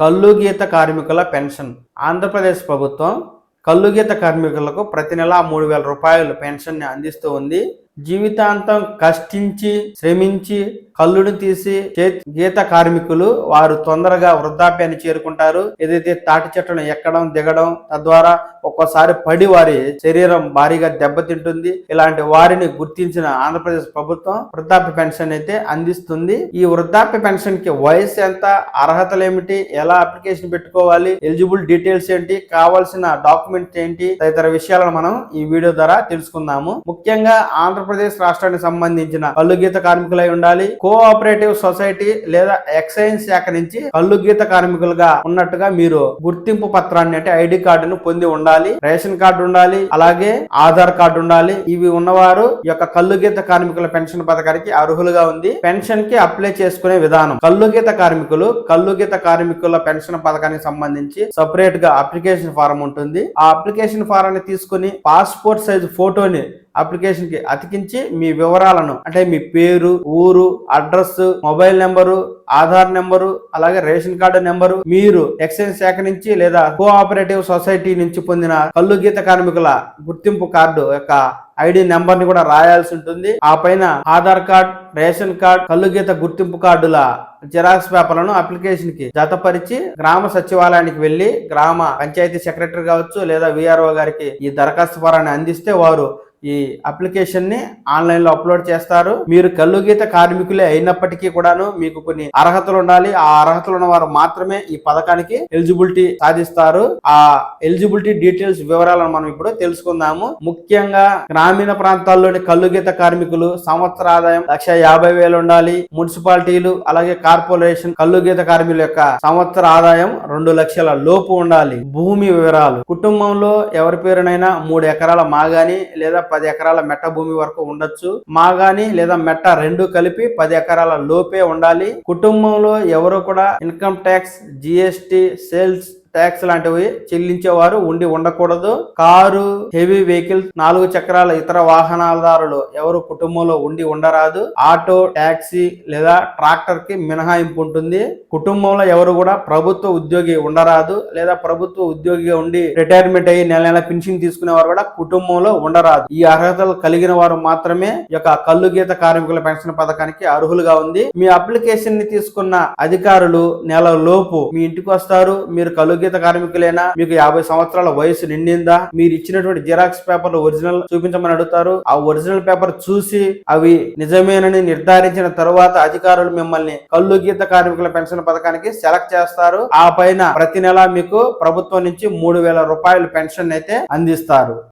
కల్లు గీత కార్మికుల పెన్షన్. ఆంధ్రప్రదేశ్ ప్రభుత్వం కల్లుగీత కార్మికులకు ప్రతి నెల మూడు వేల రూపాయలు పెన్షన్ని అందిస్తూ ఉంది. జీవితాంతం కష్టించి శ్రమించి కళ్ళును తీసి గీత కార్మికులు వారు తొందరగా వృద్ధాప్యాన్ని చేరుకుంటారు. ఏదైతే తాటి చెట్టును ఎక్కడం దిగడం తద్వారా ఒక్కోసారి పడి వారి శరీరం భారీగా దెబ్బతింటుంది. ఇలాంటి వారిని గుర్తించిన ఆంధ్రప్రదేశ్ ప్రభుత్వం వృద్ధాప్య పెన్షన్ అయితే అందిస్తుంది. ఈ వృద్ధాప్య పెన్షన్కి వయసు ఎంత అర్హతలు ఏమిటి ఎలా అప్లికేషన్ పెట్టుకోవాలి ఎలిజిబుల్ డీటెయిల్స్ ఏంటి కావాల్సిన డాక్యుమెంట్స్ ఏంటి తదితర విషయాలను మనం ఈ వీడియో ద్వారా తెలుసుకుందాము. ముఖ్యంగా ఆంధ్రప్రదేశ్ ఆంధ్రప్రదేశ్ రాష్ట్రానికి సంబంధించిన కల్లుగీత కార్మికులై ఉండాలి. కోఆపరేటివ్ సొసైటీ లేదా ఎక్సైజ్ శాఖ నుంచి కల్లు గీత కార్మికులుగా ఉన్నట్టుగా మీరు గుర్తింపు పత్రాన్ని అంటే ఐడి కార్డును పొంది ఉండాలి. రేషన్ కార్డు ఉండాలి. అలాగే ఆధార్ కార్డు ఉండాలి. ఇవి ఉన్నవారు ఈ యొక్క కల్లు గీత కార్మికుల పెన్షన్ పథకానికి అర్హులుగా ఉంది. పెన్షన్కి అప్లై చేసుకునే విధానం. కల్లుగీత కార్మికులు కల్లు గీత కార్మికుల పెన్షన్ పథకానికి సంబంధించి సపరేట్గా అప్లికేషన్ ఫారం ఉంటుంది. ఆ అప్లికేషన్ ఫారాన్ని తీసుకుని పాస్పోర్ట్ సైజ్ ఫోటోని అప్లికేషన్కి అతికించి మీ వివరాలను అంటే మీ పేరు ఊరు address mobile number Aadhaar number అలాగే రేషన్ కార్డు నెంబరు మీరు ఎక్సైజ్ శాఖ నుంచి లేదా కోఆపరేటివ్ సొసైటీ నుంచి పొందిన కల్లు గీత కార్మికుల గుర్తింపు కార్డు యొక్క ఐడి నెంబర్ని కూడా రాయాల్సి ఉంటుంది. ఆ పైన ఆధార్ కార్డ్ రేషన్ కార్డ్ కల్లు గీత గుర్తింపు కార్డుల జిరాక్స్ పేపర్లను అప్లికేషన్కి జతపరిచి గ్రామ సచివాలయానికి వెళ్ళి గ్రామ పంచాయతీ సెక్రటరీ కావచ్చు లేదా విఆర్ఓ గారికి ఈ దరఖాస్తు ఫారాన్ని అందిస్తే వారు ఈ అప్లికేషన్ని ఆన్లైన్లో అప్లోడ్ చేస్తారు. మీరు కళ్ళు గీత కార్మికులే అయినప్పటికీ కూడాను మీకు కొన్ని అర్హతలు ఉండాలి. ఆ అర్హతలు ఉన్న వారు మాత్రమే ఈ పథకానికి ఎలిజిబిలిటీ సాధిస్తారు. ఆ ఎలిజిబిలిటీ డీటెయిల్స్ వివరాలను మనం ఇప్పుడు తెలుసుకుందాము. ముఖ్యంగా గ్రామీణ ప్రాంతాల్లోని కళ్ళు గీత కార్మికులు సంవత్సర ఆదాయం లక్ష యాభై వేలు ఉండాలి. మున్సిపాలిటీలు అలాగే కార్పొరేషన్ కళ్ళు గీత కార్మికుల యొక్క సంవత్సర ఆదాయం రెండు లక్షల లోపు ఉండాలి. భూమి వివరాలు. కుటుంబంలో ఎవరి పేరునైనా మూడు ఎకరాల మాగాని లేదా పది ఎకరాల మెట్ట భూమి వరకు ఉండొచ్చు. మాగాని లేదా మెట్ట రెండు కలిపి పది ఎకరాల లోపే ఉండాలి. కుటుంబంలో ఎవరు కూడా income tax GST sales tax లాంటివి చెల్లించేవారు ఉండి ఉండకూడదు. కారు హెవీ వెహికల్ నాలుగు చక్రాల ఇతర వాహనాలదారులు ఎవరు కుటుంబంలో ఉండి ఉండరాదు. ఆటో ట్యాక్సీ లేదా ట్రాక్టర్కి మినహాయింపు ఉంటుంది. కుటుంబంలో ఎవరు కూడా ప్రభుత్వ ఉద్యోగి ఉండరాదు. లేదా ప్రభుత్వ ఉద్యోగిగా ఉండి రిటైర్మెంట్ అయ్యి నెల నెల పెన్షన్ తీసుకునే వారు కూడా కుటుంబంలో ఉండరాదు. ఈ అర్హతలు కలిగిన వారు మాత్రమే యొక్క కళ్ళు గీత కార్మికుల పెన్షన్ పథకానికి అర్హులుగా ఉంది. మీ అప్లికేషన్ని తీసుకున్న అధికారులు నెల లోపు మీ ఇంటికి వస్తారు. మీరు కల్లు గీత కార్మికులేనా మీకు యాభై సంవత్సరాల వయసు నిండిందా? మీరు ఇచ్చినటువంటి జిరాక్స్ పేపర్లు ఒరిజినల్ చూపించమని అడుగుతారు. ఆ ఒరిజినల్ పేపర్ చూసి అవి నిజమేనని నిర్ధారించిన తరువాత అధికారులు మిమ్మల్ని కళ్ళు గీత కార్మికుల పెన్షన్ పథకానికి సెలెక్ట్ చేస్తారు. ఆ పైన ప్రతి నెల మీకు ప్రభుత్వం నుంచి మూడు వేల రూపాయలు పెన్షన్ అయితే అందిస్తారు.